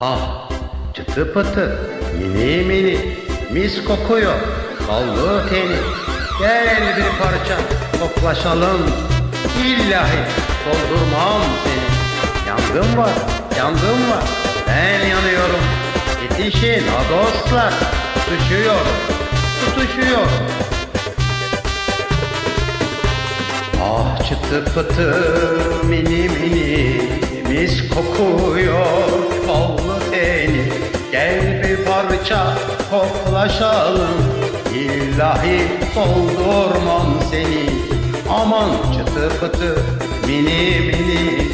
Ah, çıtı pıtı, mini mini, mis kokuyor, ballı teni. Gel bir parça, koklaşalım. İllahi doldurmam seni. Yangın var, yangın var, ben yanıyorum. Yetişin ha dostlar, tutuşuyor, tutuşuyor. Ah çıtı pıtı mini mini mis kokuyor koklaşalım İllahi doldurmam seni. Aman çıtı pıtı mini mini.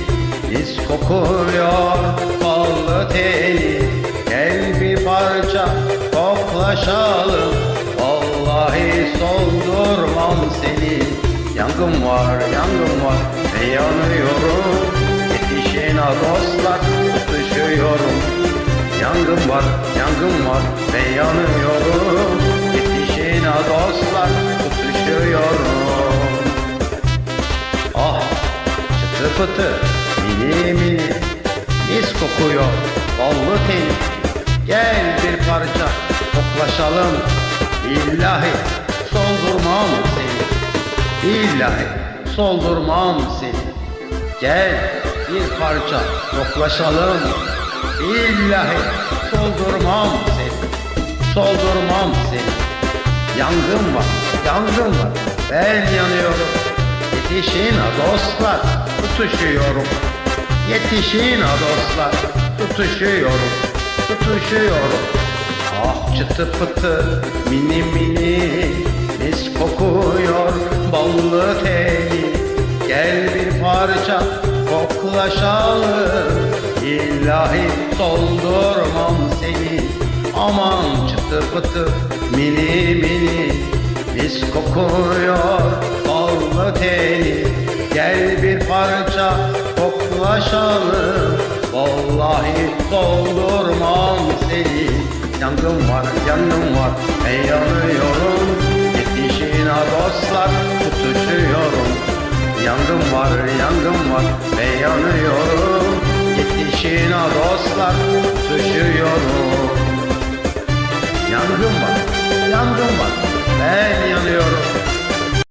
Mis kokuyor ballı teni Gel bir parça koklaşalım Vallahi soldurmam seni. Yangın var, yangın var. Ve yanıyorum? Yetişin ha dostlar, Yangın var, yangın var ve yanıyorum. Yetişin ha dostlar, tutuşuyorum. Ah, çıtı pıtı, mini mini Mis kokuyor, ballı teni Gel bir parça, koklaşalım İllahi soldurmam seni İllahi soldurmam seni. Gel bir parça yoklaşalım İllahi soldurmam seni. Soldurmam seni. Yangın var, yangın var. Ben yanıyorum. Yetişin ha dostlar Tutuşuyorum. Yetişin ha dostlar Tutuşuyorum. Tutuşuyorum. Ah çıtı pıtı mini mini mis kokuyor ballı teni Gel bir parça koklaşalım İllahi soldurmam seni. Aman çıtı pıtı mini mini mis kokuyor ballı teni. Gel bir parça koklaşalım Vallahi doldurmam seni. Yangın var, yangın var Ben yanıyorum Yetişin ha dostlar Tutuşuyorum. Yangın var, yangın var Ben yanıyorum Ha dostlar Tutuşuyorum Yangın var, yangın var. Ben yanıyorum